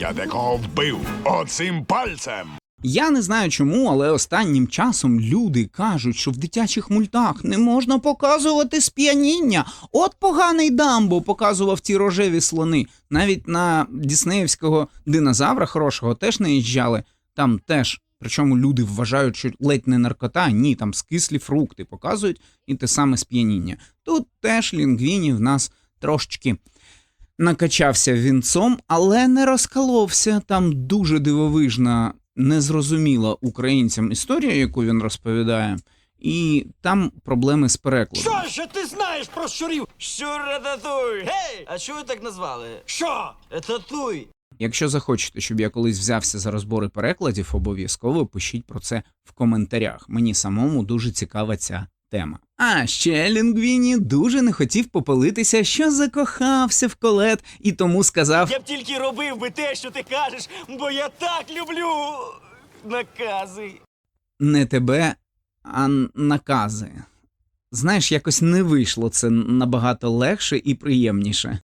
Я декого вбив оцим пальцем. Я не знаю чому, але останнім часом люди кажуть, що в дитячих мультах не можна показувати сп'яніння. От поганий Дамбо показував ті рожеві слони. Навіть на діснеївського динозавра хорошого теж наїжджали. Там теж. Причому люди вважають, що ледь не наркота, ні, там скислі фрукти показують і те саме сп'яніння. Тут теж лінгвіні в нас трошечки накачався вінцом, але не розколовся. Там дуже дивовижна, незрозуміла українцям історія, яку він розповідає, і там проблеми з перекладом. Що ще ти знаєш про щурів? Щур-рататуй! Гей! А чого ви так назвали? Що? Татуй! Якщо захочете, щоб я колись взявся за розбори перекладів, обов'язково пишіть про це в коментарях. Мені самому дуже цікава ця тема. А ще Лінгвіні дуже не хотів попалитися, що закохався в колет, і тому сказав: Я б тільки робив би те, що ти кажеш, бо я так люблю накази. не тебе, а накази. Знаєш, якось не вийшло це набагато легше і приємніше.